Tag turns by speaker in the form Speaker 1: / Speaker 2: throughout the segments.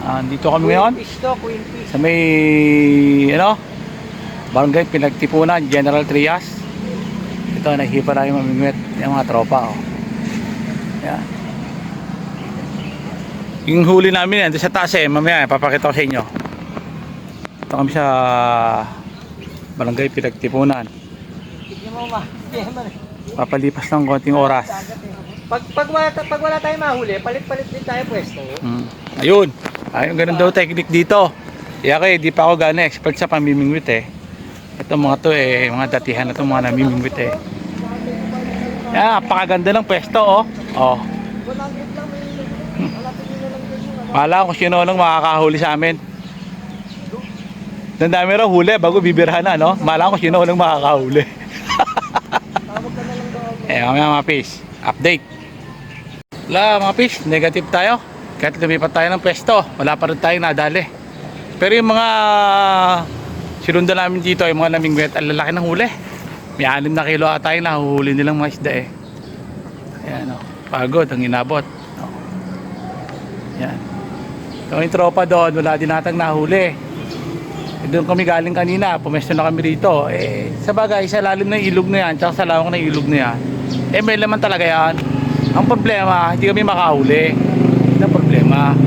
Speaker 1: Ah, dito kami ngayon
Speaker 2: Queen fish to, queen fish.
Speaker 1: sa may ano barangay pinagtipunan General Trias ito naghipa na yung mamingwit yung mga tropa oh. yan yung huli namin yan sa taas eh mamaya papakita ko sa inyo ito kami sa barangay pinagtipunan papalipas ng konting oras.
Speaker 2: Pag, pag, wala, pag wala tayong mahuli, palit-palit din tayo pwesto.
Speaker 1: Mm. Ayun. Ayun, ganun daw technique dito. Kaya kayo, di pa ako gano'y expert sa pamimingwit eh. Ito mga to eh, mga datihan na to mga namimingwit eh. Yan, napakaganda ng pwesto oh. Oh.
Speaker 2: 100 lang may Malapit nyo na lang din yung ano.
Speaker 1: Pala kung sino nang makakahuli sa amin. Ang dami raw huli bago bibirhan na, no? Mala ko sino makakahuli.
Speaker 2: Lang daw.
Speaker 1: Eh, mamaya mga fish. Update. Wala mga fish, negative tayo. Kahit lumipat tayo ng pwesto, wala pa rin tayong nadali. Pero yung mga sinundan namin dito, yung mga namingwet, ang lalaki ng huli. May 6 na kilo ata yung nahuhuli nilang mga isda eh. Ayan o, pagod ang inabot. O. Yan. So yung tropa doon, wala din natang nahuli. Eh, doon kami galing kanina, pumesto na kami rito. Eh, sa bagay, sa lalim ng ilog na yan, tsaka sa lawak ng ilog na yan, eh may laman talaga yan. Ang problema, hindi kami makahuli. Problema.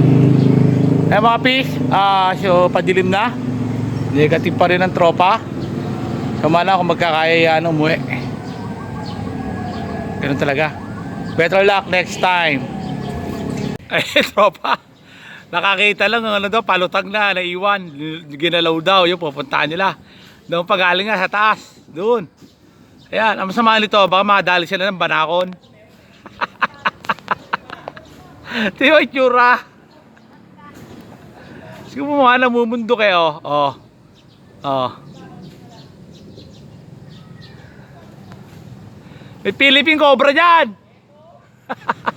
Speaker 1: Eh mga fish, ah, so padilim na. Negative pa rin ang tropa. Kamala kung magkakaya yan umuwi. Ganun talaga. Better luck next time. Ay, tropa. Nakakita lang ang ano daw, palutag na, naiwan. Ginalaw daw, yung pupuntahan nila. Doon pagaling nga sa taas. Doon. Ayan, ang masama nito, baka makadali sila ng banakon. Tiyo, itsura. Sige mo mga namumundo kayo. Oh. Oh. May Philippine Cobra dyan.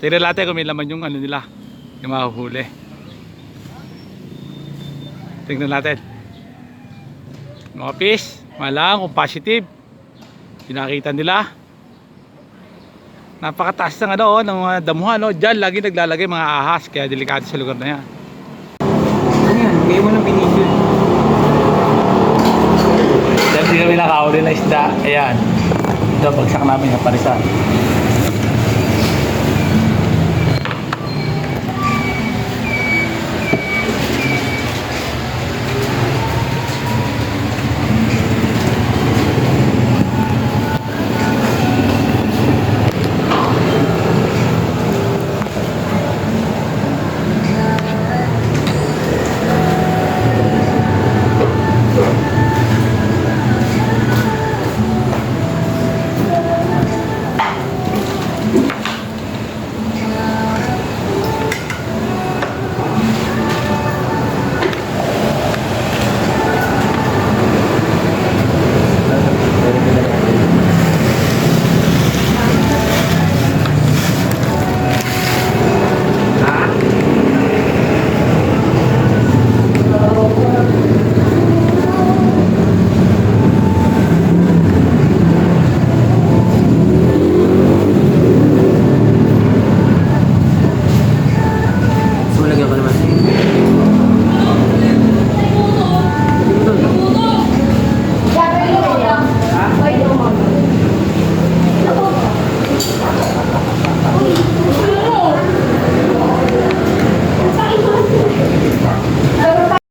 Speaker 1: Tignan natin kung may laman yung ano nila. Yung mahuhuli. Tignan natin. Mga fish, malang kung positive. Pinakita nila. Napakataas ng ano, oh, ng mga damuhan. No? Diyan lagi naglalagay mga ahas. Kaya delikado sa lugar na yan.
Speaker 2: Ano yan? Bigay mo ng binisyon.
Speaker 1: Diyan di kami nakahuli na isda. Ayan. Ito, bagsak namin ng parisan.